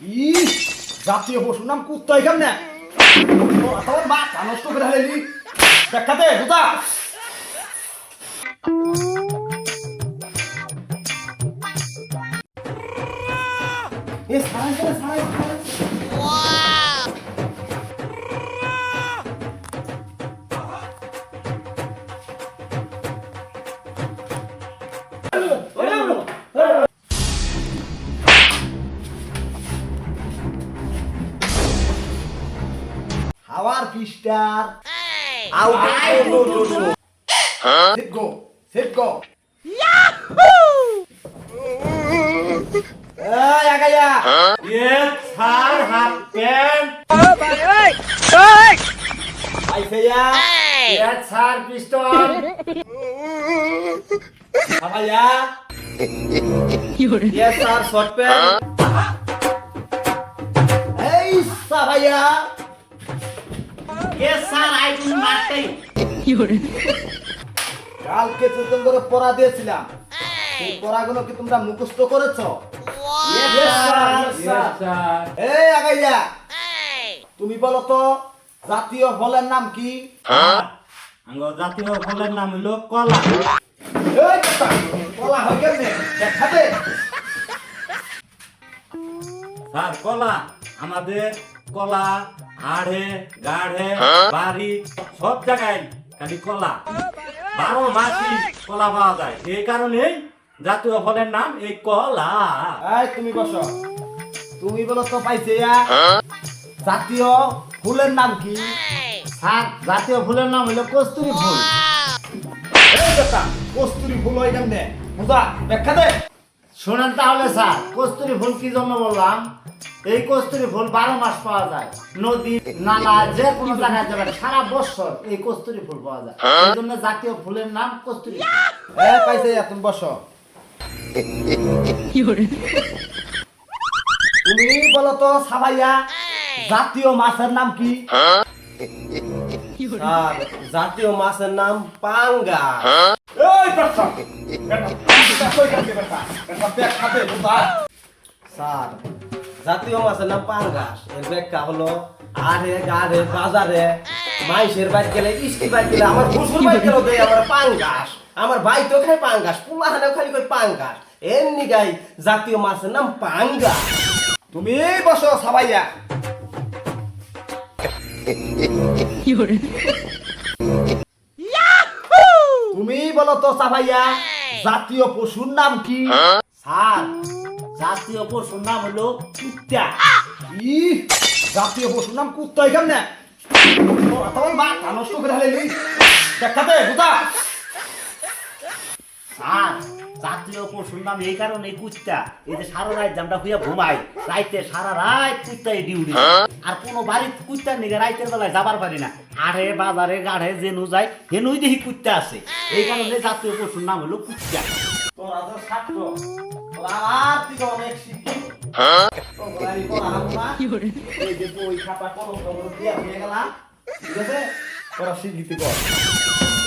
কি জাতীয় পশুর নাম কুত্তা এখানে তোর মাথা নষ্ট করে হারাইলি দেখাতে বুঝা? এ সারাই করে সারাই। হাওয়ার ফিস্টার আউট সেট গো সেট গো এই আগাইয়া Yes, sir, half pant. আইসেয়া Yes, sir, pistol. হাবাইয়া ইয়েস স্যার শর্ট প্যান্ট এই সাবাইয়া Yes, sir, I do nothing. কালকে পড়া দিয়েছিলাম সেই পড়াগুলো কি তোমরা মুখস্থ করেছ. এই আগাইয়া তুমি বলো তো জাতীয় ফলের নাম কি? জাতীয় ফলের নাম হলো কলা। এই বলা হয় কেমনে? স্যার কলা। আমাদের কলা হাড়ে গাড়ে বাড়ি সব জায়গায় খালি কলা। বারো মাসই কলা পাওয়া যায়। এই কারণেই জাতীয় ফলের নাম এই কলা। এই তুমি বসো। তুমি বলো তো পাইছে জাতীয় ফুলের নাম কি? স্যার জাতীয় ফুলের নাম হলো কস্তুরি ফুল। কস্তুরি ফুল হয় কেমনে? বুঝা ব্যাখ্যা দে। শোনেন তাহলে স্যার কস্তুরি ফুল কি জন্য বললাম? এই কস্তুরি ফুল বারো মাস পাওয়া যায় নদী নালা যে কোনো জায়গায় যাবেন সারা বছর এই কস্তুরি ফুল পাওয়া যায় এই জন্য জাতীয় ফুলের নাম কস্তুরি। এই পাইছে তুমি বসো তুমি বলো তো সাবাইয়া জাতীয় মাছের নাম কি আর জাতীয় মাছের নাম পাঙ্গা এই স্যার জাতীয় মাছের নাম পাঙ্গাস এর ব্যাখ্যা হলো আরে গাড়ে বাজারে। মাইসের বাড়ি গেলে ইস্টি বাড়ি গেলে আমার শ্বশুর বাড়ি গেলেও দেয় আমার পাঙ্গাস আমার ভাই তো খাই পাঙ্গাস পুলাহানেও খালি কই পাঙ্গাস এমনি গাই জাতীয় মাছের নাম পাঙ্গাস তুমি বসো সাবাইয়া। তুমি বলো তো সাবাইয়া জাতীয় পশুর নাম কি? স্যার জাতীয় পশুর নাম হলো কুত্তা। জাতীয় পশুর নাম কুত্তা নষ্ট করে দেখাতে জাতীয় পশুর নাম এই কারণে কুত্তা। এই যে সারা রাত আমরা হইয়া ঘুমাই রাইতে সারা রাত কুত্তাই ডিউটি। আর কোনো বাড়ির কুত্তার নিগে রাইতের বেলায় যাবার পারি না। আড়ে বাজারে গাড়ে যেনু যায় হেনুই দেখি কুত্তা আছে। এই কারণে জাতীয় পশুর নাম হলো কুত্তা। তোরা তো ছাত্র হয়ে ঠিক আছে তোরা শিক্ষিত কর